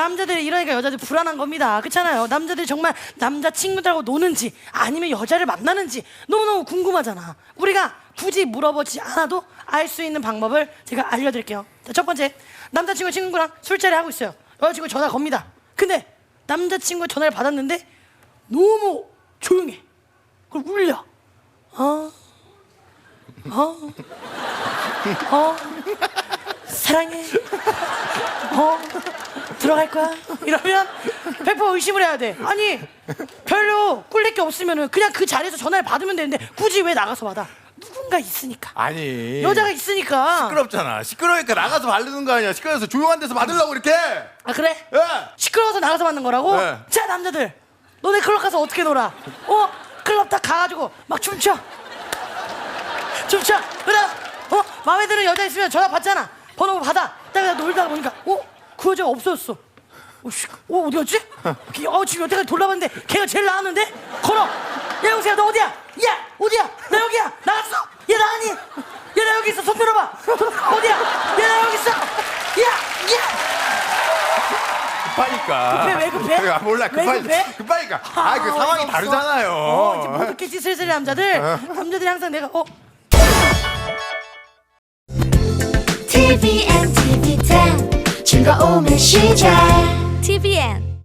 남자들이 이러니까 여자들 불안한 겁니다. 그렇잖아요. 남자들이 정말 남자 친구들하고 노는지 아니면 여자를 만나는지 너무너무 궁금하잖아. 우리가 굳이 물어보지 않아도 알 수 있는 방법을 제가 알려드릴게요. 자, 첫 번째, 남자친구 친구랑 술자리 하고 있어요. 여자친구 전화 겁니다. 근데 남자친구 전화를 받았는데 너무 조용해. 그걸 울려. 어, 어, 어, 사랑해. 어, 들어갈 거야? 이러면 100% 의심을 해야 돼. 아니, 별로 꿀릴 게 없으면 그냥 그 자리에서 전화를 받으면 되는데 굳이 왜 나가서 받아? 누군가 있으니까. 아니 여자가 있으니까. 시끄럽잖아 시끄러우니까 나가서 바르는 거 아니야 시끄러워서 조용한 데서 받으려고 이렇게 아, 그래? 예. 시끄러워서 나가서 받는 거라고? 네. 자, 남자들. 너네 클럽 가서 어떻게 놀아? 어? 클럽 딱 가가지고 막 춤춰. 춤춰. 그래. 어? 마음에 드는 여자 있으면 전화 받잖아. 번호 받아. 어? 그 여자가 없어졌어. 어, 씨, 어, 어디 갔지? 기- 어, 지금 여태까지 돌아봤는데 걔가 제일 나았는데? 걸어. 야, 영수야, 너 어디야? 야, 어디야? 나 여기야. 나갔어? 야, 나가니? 야, 나 여기 있어. 손 들어봐. 손, 어디야? 야, 나 여기 있어. 야, 야. 급하니까 급해, 왜 급해? 아, 몰라 왜 급하, 급해? 급하니까 아그 아, 상황이 어이가 없어. 다르잖아요 어, 이제 못 듣겠지 슬슬 남자들. 남자들이 항상 내가 어 TVN, TV10 즐거움의 시작. TVN